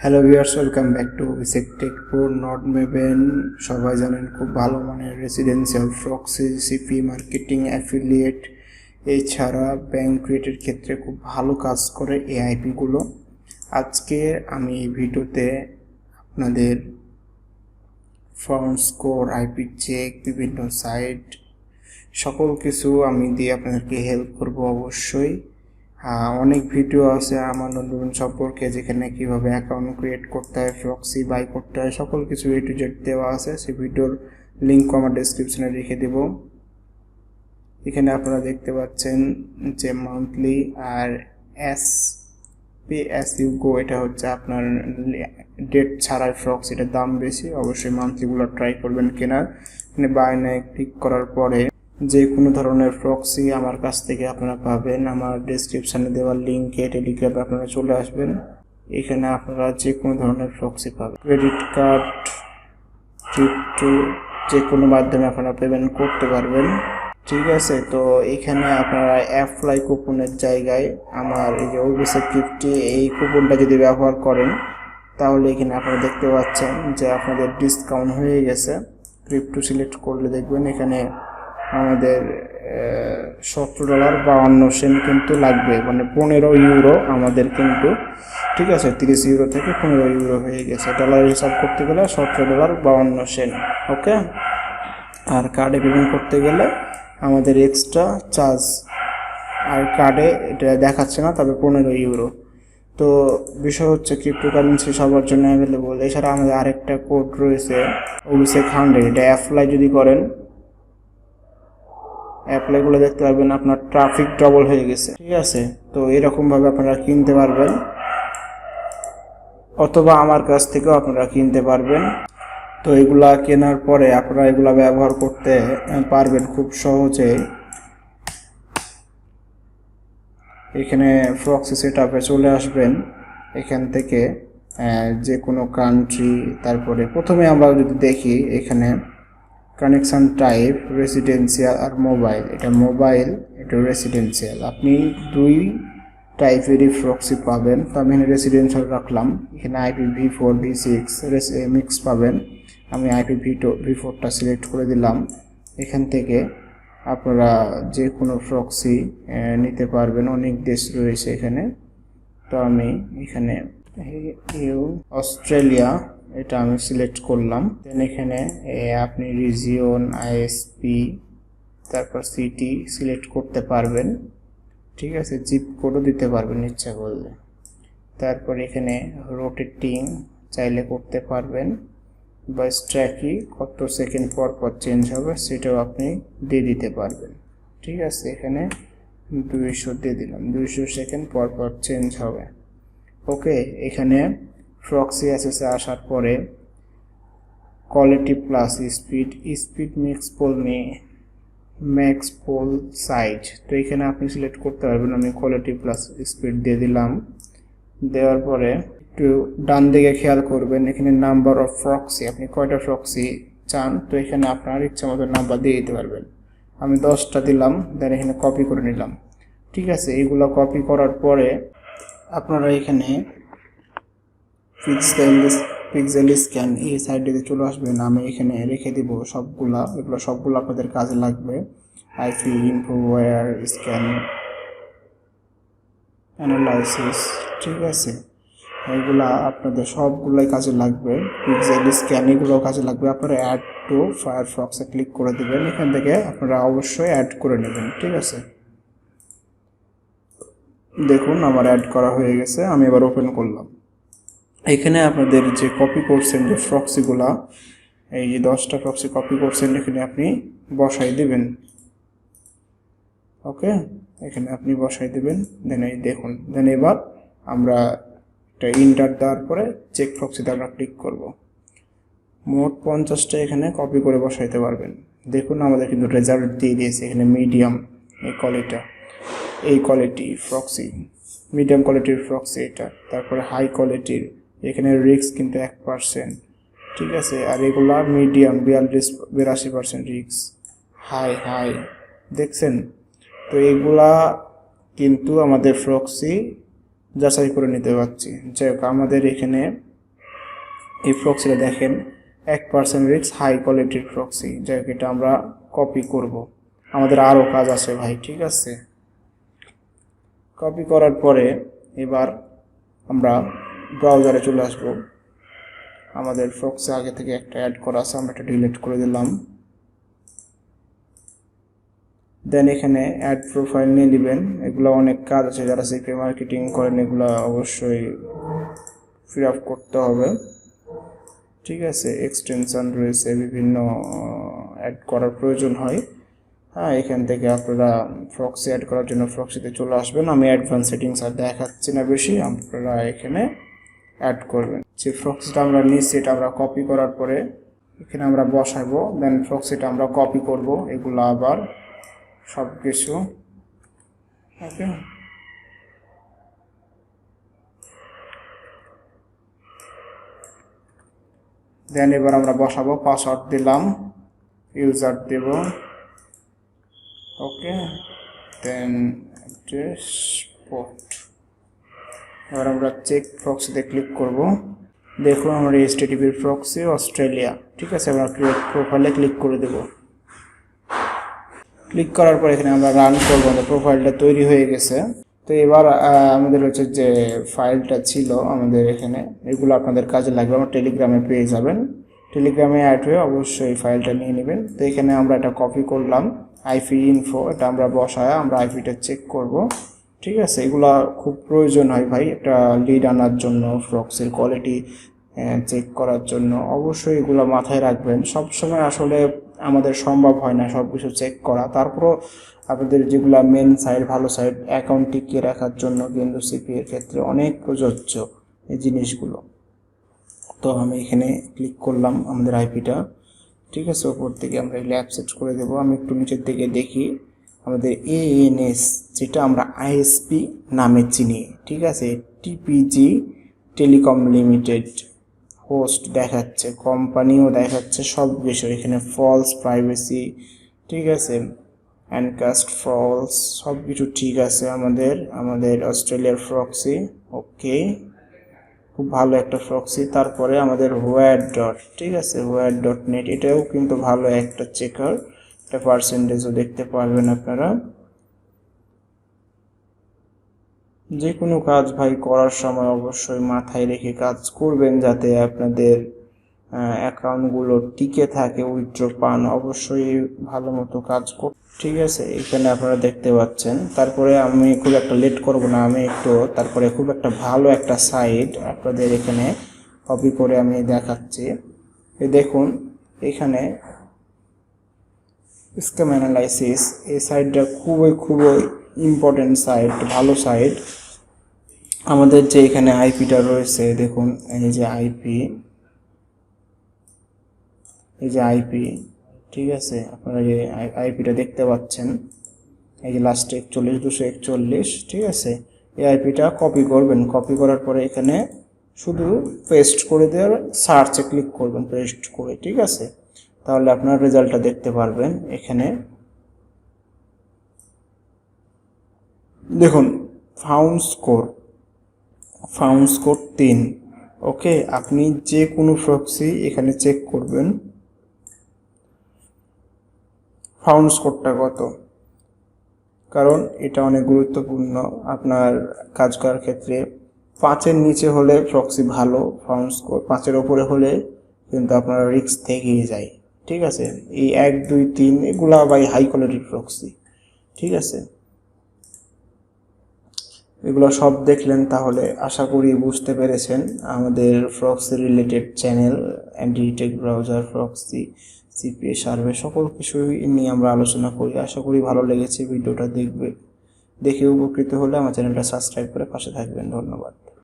Hello viewers welcome back to ভিসেক টেকপুর নট মেবেন সবাই জানেন খুব ভালো মানের residential proxy CP marketing affiliate এছাড়া ব্যাংক ক্রিয়েটের ক্ষেত্রে খুব ভালো কাজ করে এই আইপিগুলো আজকে আমি এই ভিডিওতে আপনাদের ফ্রন্ট স্কোর আইপি চেক বিভিন্ন সাইট সকল কিছু আমি দিয়ে আপনাদেরকে হেল্প করব অবশ্যই। অনেক ভিডিও আছে আমার নতুন সম্পর্কে, যেখানে কীভাবে অ্যাকাউন্ট ক্রিয়েট করতে হয় ফ্রক্সি বাই করতে হয়, সকল কিছু এ টু জেড দেওয়া আছে। সেই ভিডিওর লিঙ্ক আমার ডেসক্রিপশনে রেখে দেব। এখানে আপনারা দেখতে পাচ্ছেন যে মান্থলি আর S P S U go এটা হচ্ছে আপনার ডেট ছাড়াই ফ্রক্স এটার দাম বেশি। অবশ্যই মান্থলিগুলো ট্রাই করবেন কেনার। এখানে বায়নায় ক্লিক করার পরে যে কোনো ধরনের প্রক্সি আমার কাছ থেকে আপনারা পাবেন। আমার ডেসক্রিপশানে দেওয়া লিঙ্কে টেলিগ্রামে আপনারা চলে আসবেন। এখানে আপনারা যে কোনো ধরনের প্রক্সি পাবেন। ক্রেডিট কার্ড ক্রিপ্টো যে কোনো মাধ্যমে আপনারা পেমেন্ট করতে পারবেন। ঠিক আছে, তো এখানে আপনারা অ্যাপ্লাই কুপনের জায়গায় আমার এই যে ওবিসি ফিফটি এই কুপনটা যদি ব্যবহার করেন, তাহলে এখানে আপনারা দেখতে পাচ্ছেন যে আপনাদের ডিসকাউন্ট হয়ে গেছে। ক্রিপ্টো সিলেক্ট করলে দেখবেন এখানে আমাদের সতেরো ডলার বাউন্ন সেন্ট কিন্তু লাগবে। মানে পনেরো ইউরো আমাদের কিন্তু, ঠিক আছে? তিরিশ ইউরো থেকে পনেরো ইউরো হয়ে গেছে। ডলার হিসাব করতে গেলে সতেরো ডলার বাউন্ন সেন্ট, ওকে? আর কার্ডে পেমেন্ট করতে গেলে আমাদের এক্সট্রা চার্জ আর কার্ডে এটা দেখাচ্ছে না, তবে পনেরো ইউরো। তো বিষয় হচ্ছে ক্রিপ্টোকারেন্সি সবার জন্য অ্যাভেলেবল এছাড়া আমাদের আরেকটা কোড রয়েছে ওবিসেক হান্ড্রেড। এটা অ্যাপ্লাই যদি করেন অ্যাপ্লাইগুলো দেখতে পারবেন আপনার ট্রাফিক ডবল হয়ে গেছে। ঠিক আছে? তো এরকমভাবে আপনারা কিনতে পারবেন। অথবা আমার কাছ থেকেও আপনারা কিনতে পারবেন। তো এগুলা কেনার পরে আপনারা এগুলা ব্যবহার করতে পারবেন খুব সহজে এখানে ফ্রক্সি সেট আপে চলে আসবেন। এখান থেকে যে কোনো কান্ট্রি তারপরে প্রথমে আমরা যদি দেখি, এখানে কানেকশন টাইপ রেসিডেন্সিয়াল আর মোবাইল এটা মোবাইল এটা রেসিডেন্সিয়াল আপনি দুই টাইপেরই ফ্রক্সি পাবেন। তো আমি এখানে রেসিডেন্সিয়াল রাখলাম। এখানে IP V four V six mix পাবেন। আমি আইপি ভি টু ভি ফোরটা সিলেক্ট করে দিলাম। এখান থেকে আপনারা যে কোনো ফ্রক্সি নিতে পারবেন। অনেক দেশ রয়েছে এখানে। তো আমি এখানে অস্ট্রেলিয়া এটা আমি সিলেক্ট করলাম। দেন এখানে আপনি রিজিওন আইএসপি তারপর সিটি সিলেক্ট করতে পারবেন। ঠিক আছে জিপ কোডও দিতে পারবেন ইচ্ছা করলে। তারপর এখানে রোটেটিং চাইলে করতে পারবেন। বা স্ট্র্যাকি কত সেকেন্ড পর পর চেঞ্জ হবে সেটাও আপনি দিয়ে দিতে পারবেন। ঠিক আছে, এখানে দুইশো দিয়ে দিলাম। দুইশো সেকেন্ড পর পর চেঞ্জ হবে। ওকে এখানে ফ্রক্সি অ্যাসেসে আসার পরে quality plus speed speed mix pool min max pool size তো এখানে আপনি সিলেক্ট করতে পারবেন, আমি কোয়ালিটি প্লাস স্পিড দিয়ে দিলাম। দেওয়ার পরে একটু ডান দিকে খেয়াল করবেন, এখানে নাম্বার অফ ফ্রক্সি আপনি কয়টা ফ্রক্সি চান, তো এখানে আপনার ইচ্ছা মতো নাম্বার দিয়ে দিতে পারবেন। আমি দশটা দিলাম দেন এখানে কপি করে নিলাম। ঠিক আছে, এগুলো কপি করার পরে আপনারা এখানে পিক্সেল পিক্সেল স্ক্যান এই সাইডে চলে আসবেন আমি এখানে রেখে দিব সবগুলা, এগুলো সবগুলো আপনাদের কাজে লাগবে। আইপি ইনফোওয়্যার স্ক্যান অ্যানালাইসিস ঠিক আছে? এগুলা আপনাদের সবগুলাই কাজে লাগবে পিক্সেল স্ক্যান এগুলো কাজে লাগবে, আপনারা অ্যাড টু ফায়ারফক্সে ক্লিক করে দেবেন, এখান থেকে আপনারা অবশ্যই অ্যাড করে নেবেন, ঠিক আছে? দেখুন, আমার অ্যাড করা হয়ে গেছে, আমি এবার ওপেন করলাম। এখানে আপনাদের যে কপি করছেন যে ফ্রক্সিগুলা এই যে দশটা ফ্রক্সি কপি করছেন এখানে আপনি বসাই দেবেন। ওকে এখানে আপনি বসাই দেবেন দেন এই দেখুন দেন এবার আমরা একটা ইন্টার দেওয়ার পরে চেক ফ্রক্সিতে আমরা ক্লিক করব। মোট পঞ্চাশটা এখানে কপি করে বসাইতে পারবেন। দেখুন আমাদের কিন্তু রেজাল্ট দিয়ে দিয়েছে এখানে মিডিয়াম এই কোয়ালিটা এই কোয়ালিটি ফ্রক্সি মিডিয়াম কোয়ালিটির ফ্রক্সি এটা। তারপরে হাই কোয়ালিটির এখানে রিক্স কিন্তু এক পার্সেন্ট ঠিক আছে? আর এগুলা মিডিয়াম বিয়াল্লিশ, বিরাশি পার্সেন্ট রিক্স হাই হাই দেখছেন? তো এগুলা কিন্তু আমাদের ফ্রক্সি যাচাই করে নিতে পারছি। যাই হোক, আমাদের এখানে এই ফ্রক্সিটা দেখেন, এক পার্সেন্ট রিক্স হাই কোয়ালিটির প্রক্সি যাকে এটা আমরা কপি করব। আমাদের আরও কাজ আছে ভাই, ঠিক আছে? কপি করার পরে এবার আমরা ব্রাউজারে চলে আসব। আমাদের ফ্রক্সে আগে থেকে একটা অ্যাড করা আছে, আমরা এটা ডিলিট করে দিলাম। দেন এখানে অ্যাড প্রোফাইল নিয়ে নেবেন। এগুলো অনেক কাজ আছে, যারা সিপি মার্কেটিং করেন, এগুলো অবশ্যই ফিল আপ করতে হবে। ঠিক আছে এক্সটেনশন রয়েছে, বিভিন্ন অ্যাড করার প্রয়োজন হয়। হ্যাঁ এখান থেকে আপনারা ফ্রক্সি অ্যাড করার জন্য ফ্রক্সিতে চলে আসবেন। আমি অ্যাডভান্স সেটিংস আর দেখাচ্ছি না বেশি, আপনারা এখানে অ্যাড করবেন। যে ফ্রক্সিটা আমরা নিচ্ছি এটা আমরা কপি করার পরে এখানে আমরা বসাবো দেন ফ্রক্সিটা আমরা কপি করব, এগুলো আবার সব কিছু ওকে? দেন এবার আমরা বসাবো পাসওয়ার্ড দিলাম ইউজার দেব। ওকে? দেন অ্যাড্রেস পোর্ট এবার আমরা চেক প্রক্সিতে ক্লিক করব। দেখুন আমরা এইচটিটিপির প্রক্সি অস্ট্রেলিয়া। ঠিক আছে আমরা ক্রিয়েট প্রোফাইলে ক্লিক করে দেব। ক্লিক করার পর এখানে আমরা রান করব, আমাদের প্রোফাইলটা তৈরি হয়ে গেছে। তো এবার আমাদের হচ্ছে যে ফাইলটা ছিল আমাদের এখানে, এগুলো আপনাদের কাজে লাগবে। আমার টেলিগ্রামে পেয়ে যাবেন। টেলিগ্রামে অ্যাড হয়ে অবশ্যই ফাইলটা নিয়ে নেবেন। তো এখানে আমরা এটা কপি করলাম। আইপি ইনফো এটা আমরা বসায় আমরা আইপিটা চেক করব। ঠিক আছে, এগুলা খুব প্রয়োজন হয় ভাই, একটা লিড আনার জন্য ফ্রক্সের কোয়ালিটি চেক করার জন্য। অবশ্যই এগুলো মাথায় রাখবেন। সব সময় আসলে আমাদের সম্ভব হয় না সব কিছু চেক করা। তারপরও আপনাদের যেগুলা মেন সাইড ভালো সাইড অ্যাকাউন্ট টিকিয়ে রাখার জন্য কিন্তু সিপি এর ক্ষেত্রে অনেক প্রযোজ্য এই জিনিসগুলো। তো আমি এখানে ক্লিক করলাম আমাদের আইপিটা ঠিক আছে, ওপর থেকে আমরা এগুলো অ্যাপসেট করে দেবো। আমি একটু নিচের দিকে দেখি। আমাদের এএনএস যেটা আমরা আইএসপি নামে চিনি, ঠিক আছে? টিপিজি টেলিকম লিমিটেড হোস্ট দেখাচ্ছে কোম্পানিও দেখাচ্ছে সব কিছু এখানে ফলস প্রাইভেসি ঠিক আছে? অ্যান্ডকাস্ট ফলস সব কিছু ঠিক আছে আমাদের আমাদের অস্ট্রেলিয়ার ফ্রক্সি ওকে খুব ভালো একটা ফ্রক্সি তারপরে আমাদের ওয়্যার ডট ঠিক আছে? ওয়্যার ডট নেট এটাও কিন্তু ভালো একটা চেকার এটা পার্সেন্টেজও দেখতে পারবেন আপনারা। যে কোনো কাজ ভাই করার সময় অবশ্যই মাথায় রেখে কাজ করবেন যাতে আপনাদের অ্যাকাউন্টগুলো টিকে থাকে উইথড্র পান, অবশ্যই ভালো মতো কাজ কর ঠিক আছে, এখানে আপনারা দেখতে পাচ্ছেন। তারপরে আমি খুব একটা লেট করব না, আমি একটু, তারপরে খুব একটা ভালো একটা সাইট আপনাদের এখানে কপি করে আমি দেখাচ্ছি। দেখুন, এখানে স্ক্যাম অ্যানালাইসিস এই সাইটটা খুবই খুবই ইম্পর্টেন্ট সাইট ভালো সাইট আমাদের যে এখানে আইপিটা রয়েছে, দেখুন, এই যে আইপি এই যে আইপি ঠিক আছে? আপনারা যে আইপিটা দেখতে পাচ্ছেন, এই যে লাস্টে একচল্লিশ, দুশো একচল্লিশ, ঠিক আছে? এই আইপিটা কপি করবেন। কপি করার পরে এখানে শুধু পেস্ট করে দেওয়ার সার্চে ক্লিক করবেন পেস্ট করে, ঠিক আছে? তাহলে আপনার রেজাল্টটা দেখতে পারবেন এখানে। দেখুন ফাউন্ড স্কোর ফাউন্ড স্কোর তিন। ওকে আপনি যে কোনো প্রক্সি এখানে চেক করবেন। ফাউন্ড স্কোরটা কত? কারণ এটা অনেক গুরুত্বপূর্ণ আপনার কাজ করার ক্ষেত্রে। পাঁচের নিচে হলে প্রক্সি ভালো ফাউন্ড স্কোর পাঁচের ওপরে হলে কিন্তু আপনার রিস্ক থেকেই যায়। ঠিক আছে? এই এক, দুই, তিন, এগুলা বাই হাই কোয়ালিটির প্রক্সি ঠিক আছে? এগুলো সব দেখলেন তাহলে আশা করি বুঝতে পেরেছেন। আমাদের proxy related channel antidetect browser proxy CPA survey সকল কিছুই নিয়ে আমরা আলোচনা করি। আশা করি ভালো লেগেছে, ভিডিওটা দেখবে। দেখে উপকৃত হলে আমার চ্যানেলটা সাবস্ক্রাইব করে পাশে থাকবেন। ধন্যবাদ।